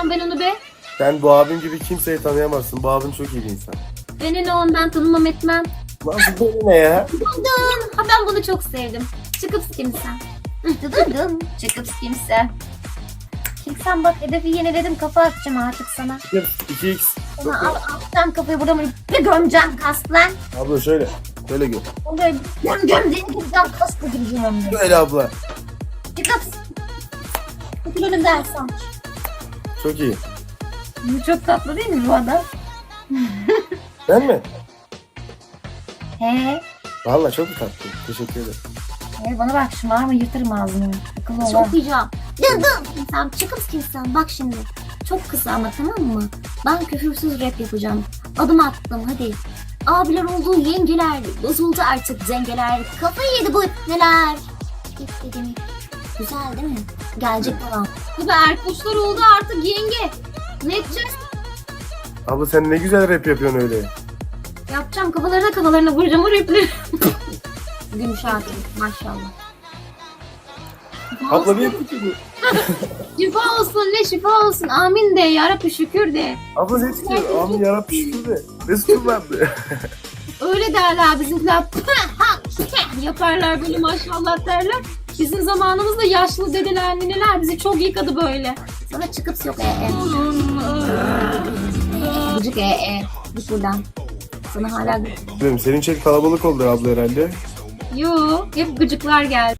tanıyacağım ben onu be? Sen bu abim gibi kimseyi tanıyamazsın. Bu abim çok iyi bir insan. Beni ne ondan tanımam etmem. Lan bu deli ne ya? Dın. Ha ben bunu çok sevdim. Çıkıp kimsen. Dın dın. Çıkıp kimsen. Kimsen bak hedefi yeniledim kafa atacağım artık sana. 2x. Ulan al alttan kafayı buradan böyle bir gömeceğim kaslan. Abla şöyle. Şöyle gör. Böyle göm göm diye gideceğim kaslı gireceğim. Böyle abla. Çıkıp. Bakın önümde Ersan. Çok iyi. Bu çok tatlı değil mi bu adam? Ben mi? He. Valla çok tatlı. Teşekkür ederim. He bana bak şu var mı yırtırım ağzını. Akıllı ol. Okuyacağım. Dı dı. Sen çıkıp kimsen bak şimdi. Çok kısa ama tamam mı? Ben küfürsüz rap yapacağım. Adım attım hadi. Abiler oldu yengeler. Bozuldu artık dengeler. Kafayı yedi bu neler. İstediğim. Güzel değil mi? Gelecek falan. Tabii erkoçlar oldu artık yenge. Ne edeceğiz? Abla sen ne güzel rap yapıyorsun öyle. Yapacağım kafalarına kafalarına vuracağım o rapleri. Gümüş artık maşallah. Abla bir yapıyorsun. Şifa olsun ne şifa olsun amin de yarabbi şükür de. Abla ne tutuyor? Abi yarabbim şükür de. Ne bende? Öyle derler bizimkiler yaparlar böyle maşallah derler. Bizim zamanımızda yaşlı dedeler nineler bizi çok yıkadı böyle. Sana çıkıp yok e e. Gıcık e e. Git buradan. Sana hala Bilmiyorum, Senin için kalabalık oldu abla herhalde. Yo hep gıcıklar geldi.